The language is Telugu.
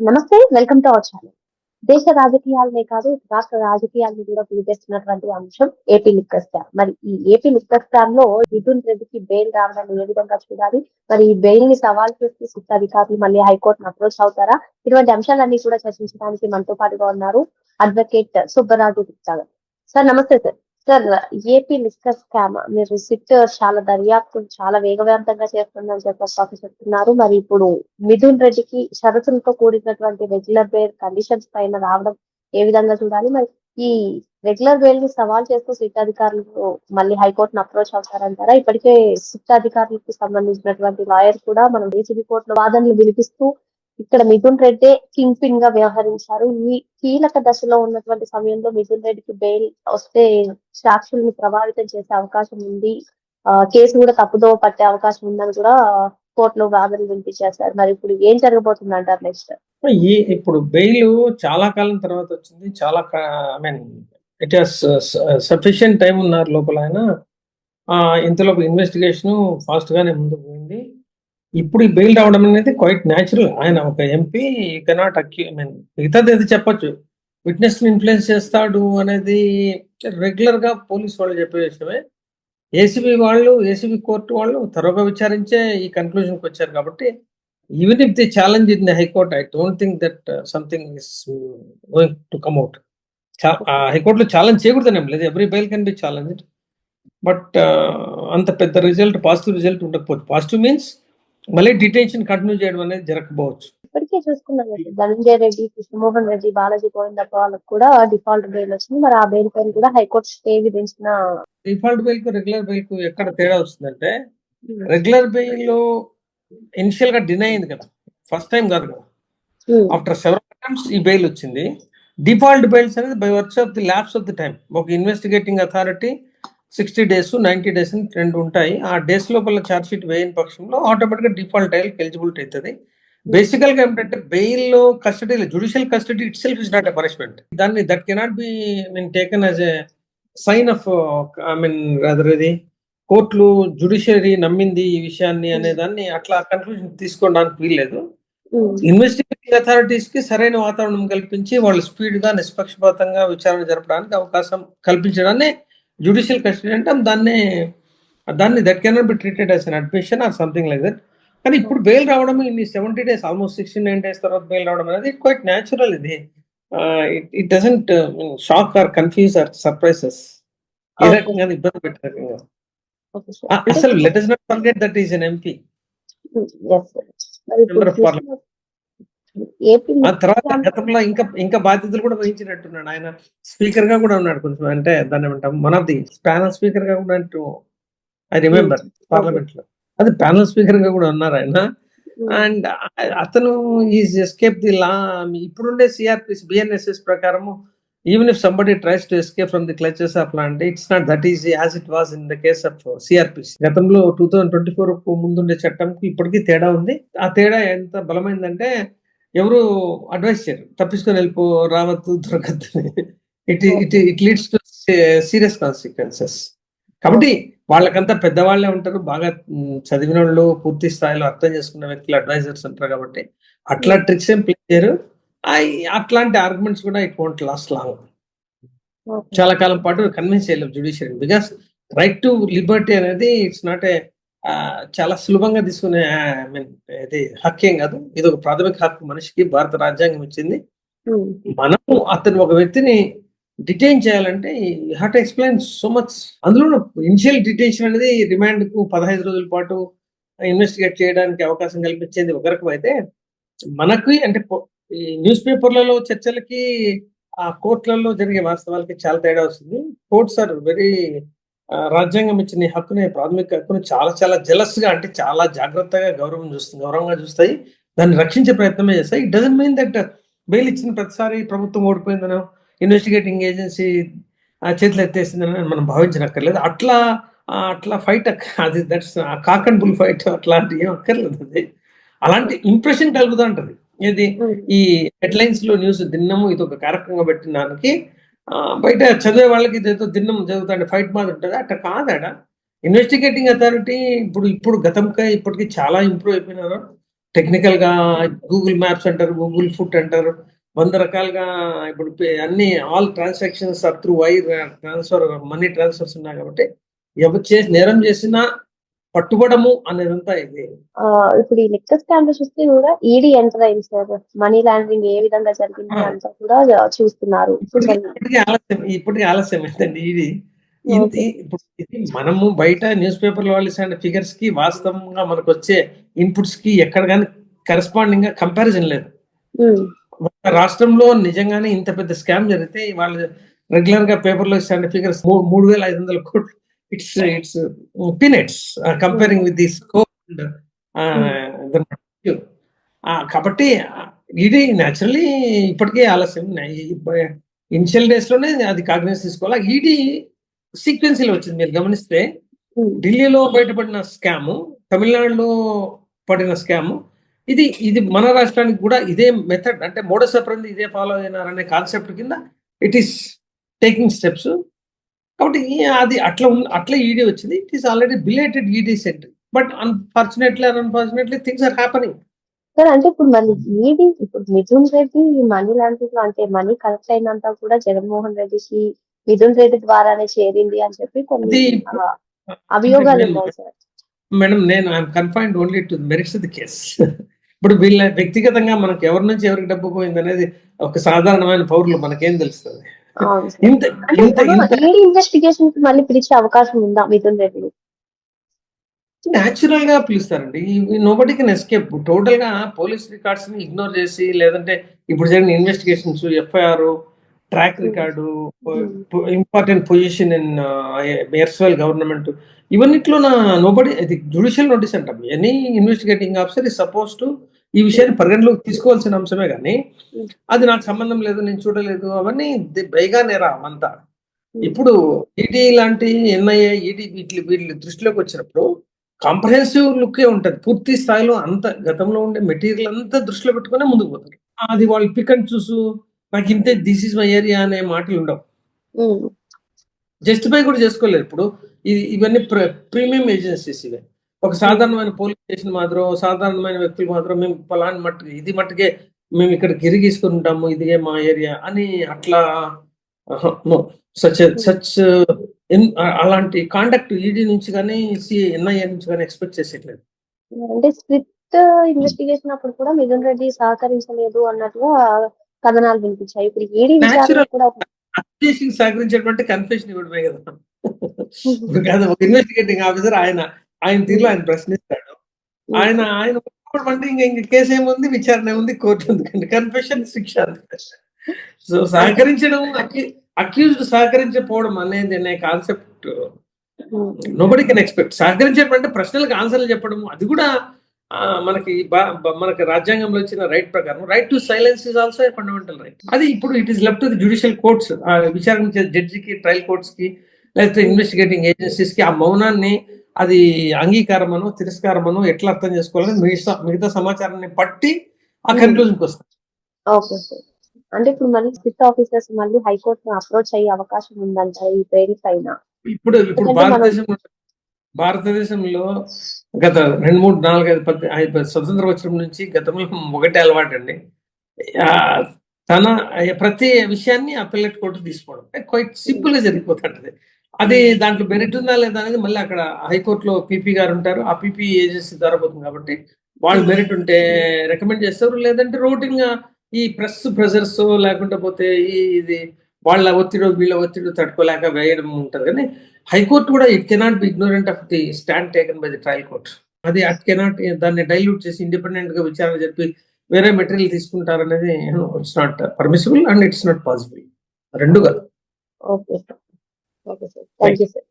నమస్తే వెల్కమ్ టు అవర్ ఛానల్. దేశ రాజకీయాలనే కాదు రాష్ట్ర రాజకీయాలను కూడా పిలిచేస్తున్నటువంటి అంశం ఏపీ లిక్కర్ స్కామ్. మరి ఈ ఏపీ లిక్కర్ స్కామ్లో మిథున్ రెడ్డికి బెయిల్ రావడాన్ని ఏ విధంగా చూడాలి? మరి ఈ బెయిల్ని సవాల్ చేస్తూ సిట్ అధికారులు మళ్ళీ హైకోర్టును అప్రోచ్ అవుతారా? ఇటువంటి అంశాలన్నీ కూడా చర్చించడానికి మనతో పాటుగా ఉన్నారు advocate Subbaraju Gupta sir namaste sir. Sir AP liquor scam మీరు రిసిప్ట్ చాలా దర్యాప్తు చాలా వేగవంతంగా చేస్తుందని చెప్పి చెప్తున్నారు. మరి ఇప్పుడు మిథున్ రెడ్డికి షరతులతో కూడినటువంటి రెగ్యులర్ బెయిల్ కండిషన్స్ పైన రావడం ఏ విధంగా చూడాలి? మరి ఈ రెగ్యులర్ బెయిల్ని సవాల్ చేస్తూ సిట్ అధికారులు మళ్ళీ హైకోర్టును అప్రోచ్ అవుతారంటారా? ఇప్పటికే సిట్ అధికారులకు సంబంధించినటువంటి లాయర్ కూడా మనం డీసీబీ కోర్టులో వాదనలు వినిపిస్తూ ఇక్కడ మిథున్ రెడ్డి కింగ్ పిన్గా వ్యవహరించారు. ఈ కీలక దశలో ఉన్నటువంటి సమయంలో మిథున్ రెడ్డికి బెయిల్ వస్తే సాక్షుల్ని ప్రభావితం చేసే అవకాశం ఉంది. ఆ, కేసు కూడా తప్పుదోవ పట్టే అవకాశం ఉందని కూడా కోర్టులో వాదనలు వినిపించేస్తారు మరి ఇప్పుడు ఏం జరగబోతుంది అంటారు నెక్స్ట్ ఈ ఇప్పుడు బెయిల్ చాలా కాలం తర్వాత వచ్చింది. చాలా I mean it has sufficient time ఉన్నారు లోపల ఆయన. ఆ, ఇంతలోపు ఇన్వెస్టిగేషన్ ఫాస్ట్ గానే ముందుకు పోయింది. ఇప్పుడు ఈ బెయిల్ రావడం అనేది క్వైట్ న్యాచురల్ ఆయన ఒక ఎంపీ కెనాట్ అక్యూ ఐ మీన్ మిగతాది ఏది చెప్పొచ్చు. విట్నెస్ ఇన్ఫ్లుయెన్స్ చేస్తాడు అనేది రెగ్యులర్గా పోలీస్ వాళ్ళు చెప్పే విషయమే. ఏసీబీ వాళ్ళు ఏసీబీ కోర్టు వాళ్ళు త్వరగా విచారించే ఈ కన్క్లూజన్కి వచ్చారు కాబట్టి even if the challenge in the high court I don't think that something is going to come out హైకోర్టులో ఛాలెంజ్ చేయకూడదనేం లేదు. Every bail can be challenge but అంత పెద్ద రిజల్ట్ పాజిటివ్ రిజల్ట్ ఉండకపోతే పాజిటివ్ మీన్స్ మళ్ళీ డిటెన్షన్ కంటిన్యూ చేయడం అనేది జరగకపోవచ్చు. ఇప్పటికే చూసుకున్నాం కదా, ధనంజయ రెడ్డి కృష్ణమోహన్ రెడ్డి బాలాజీ గోవిందప్ప వాళ్ళకు కూడా డిఫాల్ట్ బెయిల్ వచ్చింది. మరి ఆ బెయిల్ పైన కూడా హైకోర్టు స్టే విధించిన డిఫాల్ట్ బెయిల్కు రెగ్యులర్ బెయిల్కు ఎక్కడ తేడా వస్తుందంటే రెగ్యులర్ బెయిల్ ఇనిషియల్గా డినై అయింది కదా ఫస్ట్ టైం కాదు కదా. ఆఫ్టర్ సెవెరల్ టైమ్స్ ఈ బెయిల్ వచ్చింది. డిఫాల్ట్ బెయిల్స్ అనేది by works of the labs of the time ఒక investigating authority sixty days ninety days అని రెండు ఉంటాయి. ఆ డేస్ లోపల ఛార్జ్ షీట్ వేయని పక్షంలో ఆటోమేటిక్గా డిఫాల్ట్ అయ్యి ఎలిజిబిలిటీ అవుతుంది. బేసికల్గా ఏంటంటే బెయిల్లో custody judicial custody itself is not a punishment దాన్ని that cannot be mean taken as a sign of I mean other ఇది కోర్టులు జుడిషియరీ నమ్మింది ఈ విషయాన్ని అనే దాన్ని అట్లా కన్క్లూజన్ తీసుకోవడానికి వీల్లేదు. ఇన్వెస్టిగేటింగ్ అథారిటీస్కి సరైన వాతావరణం కల్పించి వాళ్ళు స్పీడ్గా నిష్పక్షపాతంగా విచారణ జరపడానికి అవకాశం కల్పించడాన్ని జ్యుడిషియల్ కస్టడీ అంటాం దాన్ని దాన్ని that cannot be treated as an admission or something like that కానీ ఇప్పుడు బెయిల్ రావడం ఇన్ని seventy days almost sixty nine days తర్వాత బెయిల్ రావడం అనేది క్వైట్ న్యాచురల్ ఇది. It doesn't shock or confuse or surprises ఏ. రకంగా ఇబ్బంది పెట్టారు అసలు let us not forget that is an MP um, yes sir. మరి ఇప్పుడు Member of చూసిన- ఏపీ ఆ తర్వాత గతంలో ఇంకా ఇంకా బాధ్యతలు కూడా వహించినట్టున్నాడు. ఆయన స్పీకర్గా కూడా ఉన్నాడు కొంచెం అంటే దాన్ని ఏమంటాం వన్ ఆఫ్ ది ప్యానల్ స్పీకర్గా కూడా అంటూ ఐ రిమెంబర్ పార్లమెంట్లో అది ప్యానల్ స్పీకర్గా కూడా ఉన్నారు ఆయన. అండ్ అతను ఈజ్ ఎస్కేప్ ది లా ఇప్పుడుండే సిఆర్పిసి బిఎన్ఎస్ఎస్ ప్రకారము even if somebody tries to escape from the clutches of లాంటి it's not that easy as it was in the case of CrPC గతంలో టూ థౌసండ్ ట్వంటీ ఫోర్ ముందుండే చట్టంకి ఇప్పటికీ తేడా ఉంది. ఆ తేడా ఎంత బలమైందంటే ఎవరు అడ్వైస్ చేయరు. తప్పించుకొని వెళ్ళిపో రావద్దు దొరకద్దు it it it leads to serious consequences కాబట్టి వాళ్ళకంతా పెద్దవాళ్ళే ఉంటారు. బాగా చదివిన వాళ్ళు పూర్తి స్థాయిలో అర్థం చేసుకున్న వ్యక్తులు అడ్వైజర్స్ ఉంటారు కాబట్టి అట్లా ట్రిక్స్ ఏం ప్లే చేయరు. అట్లాంటి ఆర్గ్యుమెంట్స్ కూడా ఇట్ వోంట్ లాస్ట్ లాంగ్. చాలా కాలం పాటు కన్విన్స్ చేయలేము judiciary because right to liberty అనేది ఇట్స్ నాట్ ఏ చాలా సులభంగా తీసుకునే ఐ మీన్ ఇది హక్కేం కాదు. ఇది ఒక ప్రాథమిక హక్కు మనిషికి భారత రాజ్యాంగం ఇచ్చింది. ఉమ్, మనము అతను ఒక వ్యక్తిని డిటైన్ చేయాలంటే have to explain so much. అందులో ఇనిషియల్ డిటెన్షన్ అనేది రిమాండ్కు పదహైదు రోజుల పాటు ఇన్వెస్టిగేట్ చేయడానికి అవకాశం కల్పించేది ఒక రకం అయితే మనకి అంటే ఈ న్యూస్ పేపర్లలో చర్చలకి ఆ కోర్టులలో జరిగే వాస్తవాలకి చాలా తేడా వస్తుంది. కోర్ట్స్ ఆర్ వెరీ రాజ్యాంగం ఇచ్చిన ఈ హక్కుని ప్రాథమిక హక్కుని చాలా చాలా జలస్గా అంటే చాలా జాగ్రత్తగా గౌరవం చూస్తుంది గౌరవంగా చూస్తాయి. దాన్ని రక్షించే ప్రయత్నమే చేస్తాయి. It doesn't mean that bail ఇచ్చిన ప్రతిసారి ప్రభుత్వం ఓడిపోయిందనో ఇన్వెస్టిగేటింగ్ ఏజెన్సీ చేతులు ఎత్తేసిందని మనం భావించనక్కర్లేదు. అట్లా అట్లా ఫైట్ అది that's cock and bull fight అట్లాంటి ఏం అక్కర్లేదు అది. అలాంటి ఇంప్రెషన్ కలుగుతూ ఉంటది ఇది ఈ హెడ్లైన్స్లో న్యూస్ దిన్నము ఇది ఒక కార్యక్రమంగా పెట్టిన దానికి బయట చదివే వాళ్ళకి ఇదేదో దిన్నం చదువుతాడు ఫైట్ మాది ఉంటుంది. అట్లా కాదాడ? ఇన్వెస్టిగేటింగ్ అథారిటీ ఇప్పుడు ఇప్పుడు గతంకై ఇప్పటికి చాలా ఇంప్రూవ్ అయిపోయినారు. టెక్నికల్గా గూగుల్ మ్యాప్స్ అంటారు గూగుల్ ఫుట్ అంటారు. వంద రకాలుగా ఇప్పుడు అన్ని all transactions are through wire transfer money transfers ఉన్నాయి కాబట్టి ఎవరు చేసి నేరం చేసినా పట్టుబడము అనేదంతా ఇది. ఇప్పుడు ఈ లిక్కర్ స్కామ్లో చూస్తే కూడా ఈడీ ఎంటర్ అయింది సార్. మనీ లాండరింగ్ ఏ విధంగా జరిగింది. అంతా కూడా చూస్తున్నారు. ఇప్పటికీ ఆలస్యం ఇప్పటికీ ఆలస్యం ఏంటండి ఇది Okay. ఇప్పుడు ఇది మనము బయట న్యూస్ పేపర్లో వాళ్ళు ఇచ్చిన ఫిగర్స్కి వాస్తవంగా మనకు వచ్చే ఇన్పుట్స్కి ఎక్కడ కానీ కరెస్పాండింగ్గా కంపారిజన్ లేదు. రాష్ట్రంలో నిజంగానే ఇంత పెద్ద స్కామ్ జరిగితే వాళ్ళు రెగ్యులర్గా పేపర్లో ఇచ్చిన ఫిగర్స్ మూడు వేల ఐదు వందల కోట్లు it's it's peanuts comparing with this కాబట్టి ఇది న్యాచురల్లీ ఇప్పటికే ఆలస్యం. ఇనిషియల్ డేస్లోనే అది కాగ్నెన్స్ తీసుకోవాలి? ఈడీ సీక్వెన్సీలో వచ్చింది. మీరు గమనిస్తే ఉమ్, ఢిల్లీలో బయటపడిన స్కాము తమిళనాడులో పడిన స్కాము ఇది ఇది మన రాష్ట్రానికి కూడా ఇదే మెథడ్ అంటే మోడస్ అప్రంది ఇదే ఫాలో అయినారనే కాన్సెప్ట్ కింద ఇట్ ఈస్ టేకింగ్ స్టెప్స్ కాబట్టి అది అట్లా అట్లా ఈడీ వచ్చింది. It is already belated ED sent but unfortunately unfortunately things are happening sir అంటే ఇప్పుడు మళ్ళీ ఈడీ ఇప్పుడు మిథున్ రెడ్డి మనీ లాంటివి అంటే మనీ కలెక్ట్ అయినంత కూడా జగన్మోహన్ రెడ్డికి మిథున్ రెడ్డి ద్వారానే చేరింది అని చెప్పి కొన్ని అభియోగాలు ఉన్నాయి సార్ మేడం నేను I'm confined only to merits the case ఇప్పుడు వీళ్ళ వ్యక్తిగతంగా మనకు ఎవరి నుంచి ఎవరికి డబ్బు పోయింది అనేది ఒక సాధారణమైన పౌరులు మనకేం తెలుస్తుంది? ఇంత ఇంత ఇంత ఇన్వెస్టిగేషన్కి మళ్ళీ పిలిచే అవకాశం ఉందా మిథున్ రెడ్డిని న్యాచురల్గా పిలుస్తారండి. నోబడి కెన్ ఎస్కేప్ టోటల్గా పోలీస్ రికార్డ్స్ని ఇగ్నోర్ చేసి లేదంటే ఇప్పుడు జరిగిన investigations FIR track record important position in ఎర్స్వెల్ government ఇవన్నిట్లో నా నోబడి ఇది జుడిషియల్ నోటీస్ అంటాం. Any investigating officer is suppose to ఈ విషయాన్ని పరిగణలోకి తీసుకోవాల్సిన అంశమే కానీ అది నాకు సంబంధం లేదు నేను చూడలేదు అవన్నీ పైగా నేరా అంతా. ఇప్పుడు ఈడీ లాంటి ఎన్ఐఏ ఈడీ వీటి వీటి దృష్టిలోకి వచ్చినప్పుడు కాంప్రహెన్సివ్ లుక్ ఉంటది. పూర్తి స్థాయిలో అంత గతంలో ఉండే మెటీరియల్ అంతా దృష్టిలో పెట్టుకునే ముందుకు పోతారు. అది వాళ్ళు పిక్ అండ్ చూసు నాకు ఇంతే దిస్ ఇస్ మై ఏరియా అనే మాటలు ఉండవు. జస్టిఫై కూడా చేసుకోలేరు. ఇప్పుడు ఇది ఇవన్నీ ప్రీమియం ఏజెన్సీస్ ఇవే. ఒక సాధారణమైన పోలీస్ స్టేషన్ మాత్రం సాధారణమైన వ్యక్తులు మాత్రం మేము పలాని మట్టుకు ఇది మట్టుకే మేము ఇక్కడ గిరిగీసుకుని ఉంటాము ఇదిగే మా ఏరియా అని అట్లా సచ్ సచ్ అలాంటి కాండక్ట్ ఈడీ నుంచి కానీ ఎన్ఐఏ నుంచి కానీ ఎక్స్పెక్ట్ చేసేట్లేదు అంటే స్క్రిప్ట్ ఇన్వెస్టిగేషన్ అప్పుడు కూడా మిథున్ రెడ్డి సహకరించలేదు అన్నట్టుగా కథనాలు వినిపించాయి ఇప్పుడు ఈడీ. కూడా సహకరించేటువంటి కన్ఫెషన్ ఇవ్వడమే కాదు ఒక ఇన్వెస్టిగేటింగ్ ఆఫీసర్ ఆయన ఆయన తీరులో ఆయన ప్రశ్నిస్తాడు. ఆయన ఆయన అంటే ఇంకా ఇంకా కేసు ఏముంది విచారణ ఏముంది కోర్టు ఉంది కన్ఫెషన్ శిక్ష సో సహకరించడం అక్యూజ్డ్ సహకరించకపోవడం అనేది అనే కాన్సెప్ట్ నోబడి కెన్ ఎక్స్పెక్ట్ సహకరించడం అంటే ప్రశ్నలకు ఆన్సర్లు చెప్పడం అది కూడా మనకి మనకి రాజ్యాంగంలో ఇచ్చిన రైట్ ప్రకారం. Right to silence is also a fundamental right అది ఇప్పుడు it is left the judicial courts విచారించే జడ్జికి ట్రయల్ కోర్ట్స్కి లేకపోతే ఇన్వెస్టిగేటింగ్ ఏజెన్సీస్కి ఆ మౌనాన్ని అది అంగీకారమను తిరస్కారమను ఎట్లా అర్థం చేసుకోవాలని మిగతా మిగతా సమాచారాన్ని పట్టి ఆ Hmm. కన్క్లూజన్కి వస్తాం. ఓకే అంటే ఇప్పుడు మళ్ళీ స్క్రిప్ట్ ఆఫీసర్స్ మళ్ళీ హైకోర్టును అప్రోచ్ అయ్యే అవకాశం ఉందంట ఈ బెయిల్ పైన ఇప్పుడు ఇప్పుడు ఎందుకంటే మనం- భారతదేశం భారతదేశంలో గత రెండు మూడు నాలుగు ఐదు పది ఐదు స్వతంత్రం వచ్చిన నుంచి గతంలో ఒకటే అలవాటు అండి తన ప్రతి విషయాన్ని అప్పలెట్ కోర్టు తీసుకోవడం క్వైట్ సింపుల్గా జరిగిపోతుంటది. అది దాంట్లో మెరిట్ ఉందా లేదా అనేది మళ్ళీ అక్కడ హైకోర్టులో పీపీ గారు ఉంటారు. ఆ పీపీ ఏజెన్సీ ద్వారా పోతుంది కాబట్టి వాళ్ళు మెరిట్ ఉంటే రికమెండ్ చేస్తారు. లేదంటే రొటీన్గా ఈ ప్రెస్ ప్రెజర్స్ లేకుంటే పోతే ఈ ఇది వాళ్ళ ఒత్తిడి వీళ్ళ ఒత్తిడి తట్టుకోలేక వేయడం ఉంటది కానీ హైకోర్టు కూడా it cannot be ignorant of the stand taken by the trial court అది అట్ కెనాట్ దాన్ని డైల్యూట్ చేసి ఇండిపెండెంట్గా విచారణ చెప్పి వేరే material తీసుకుంటారనేది it's not permissible and it's not possible రెండు కాదు. Okay sir okay sir thank you sir